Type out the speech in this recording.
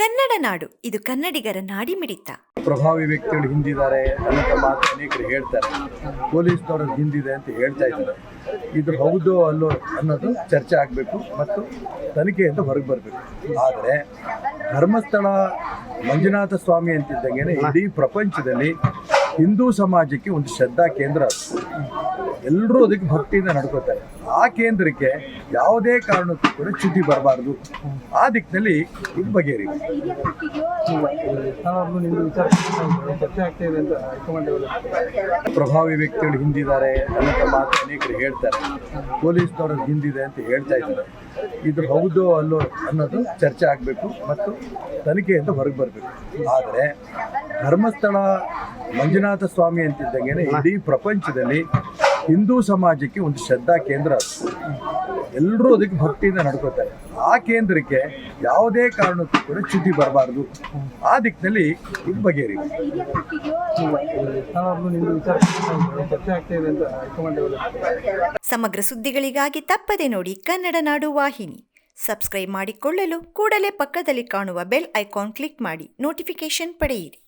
ಕನ್ನಡ ನಾಡು, ಇದು ಕನ್ನಡಿಗರ ನಾಡಿ ಮಿಡಿತ ಪ್ರಭಾವಿ ವ್ಯಕ್ತಿಗಳು ಹಿಂದಿದ್ದಾರೆ ಅನ್ನೋ ಮಾತು ಅನೇಕರು ಹೇಳ್ತಾರೆ. ಪೊಲೀಸ್ನವ್ರ ಹಿಂದಿದೆ ಅಂತ ಹೇಳ್ತಾ ಇದ್ದಾರೆ. ಇದು ಹೌದು ಅಲ್ಲೋ ಅನ್ನೋದು ಚರ್ಚೆ ಆಗಬೇಕು ಮತ್ತು ತನಿಖೆಯಿಂದ ಹೊರಗೆ ಬರಬೇಕು. ಆದರೆ ಧರ್ಮಸ್ಥಳ ಮಂಜುನಾಥ ಸ್ವಾಮಿ ಅಂತಿದ್ದಂಗೆ ಇಡೀ ಪ್ರಪಂಚದಲ್ಲಿ ಹಿಂದೂ ಸಮಾಜಕ್ಕೆ ಒಂದು ಶ್ರದ್ಧಾ ಕೇಂದ್ರ. ಎಲ್ಲರೂ ಅದಕ್ಕೆ ಭಕ್ತಿಯಿಂದ ನಡ್ಕೋತಾರೆ. ಆ ಕೇಂದ್ರಕ್ಕೆ ಯಾವುದೇ ಕಾರಣಕ್ಕೂ ಕೂಡ ಚ್ಯುತಿ ಬರಬಾರ್ದು. ಆ ದಿಕ್ಕಿನಲ್ಲಿ ಇದು ಬಗೆಹರಿ ಪ್ರಭಾವಿ ವ್ಯಕ್ತಿಗಳು ಹಿಂದಿದ್ದಾರೆ. ಅನ್ನೋ ಮಾತು ಅನೇಕರು ಹೇಳ್ತಾರೆ. ಪೊಲೀಸ್ನವ್ರ ಹಿಂದಿದೆ ಅಂತ ಹೇಳ್ತಾ ಇದ್ದಾರೆ. ಇದು ಹೌದು ಅಲ್ಲೋ ಅನ್ನೋದು ಚರ್ಚೆ ಆಗಬೇಕು ಮತ್ತು ತನಿಖೆಯಿಂದ ಹೊರಗೆ ಬರಬೇಕು. ಆದರೆ ಧರ್ಮಸ್ಥಳ ಮಂಜುನಾಥ ಸ್ವಾಮಿ ಅಂತಿದ್ದಂಗೆ ಇಡೀ ಪ್ರಪಂಚದಲ್ಲಿ ಹಿಂದೂ ಸಮಾಜಕ್ಕೆ ಒಂದು ಶ್ರದ್ಧಾ ಕೇಂದ್ರ. ಎಲ್ಲರೂ ಅದಕ್ಕೆ ಭಕ್ತಿಯಿಂದ ನಡ್ಕೋತಾರೆ. ಆ ಕೇಂದ್ರಕ್ಕೆ ಯಾವುದೇ ಕಾರಣಕ್ಕೂ ಕೂಡ ಚ್ಯುತಿ ಬರಬಾರ್ದು. ಆ ದಿಕ್ಕಿನಲ್ಲಿ ಇದು ಬಗೆಹರಿ ಸಮಗ್ರ ಸುದ್ದಿಗಳಿಗಾಗಿ ತಪ್ಪದೆ ನೋಡಿ ಕನ್ನಡ ನಾಡು ವಾಹಿನಿ. ಸಬ್ಸ್ಕ್ರೈಬ್ ಮಾಡಿಕೊಳ್ಳಲು ಕೂಡಲೇ ಪಕ್ಕದಲ್ಲಿ ಕಾಣುವ ಬೆಲ್ ಐಕಾನ್ ಕ್ಲಿಕ್ ಮಾಡಿ. ನೋಟಿಫಿಕೇಶನ್ ಪಡೆಯಿರಿ.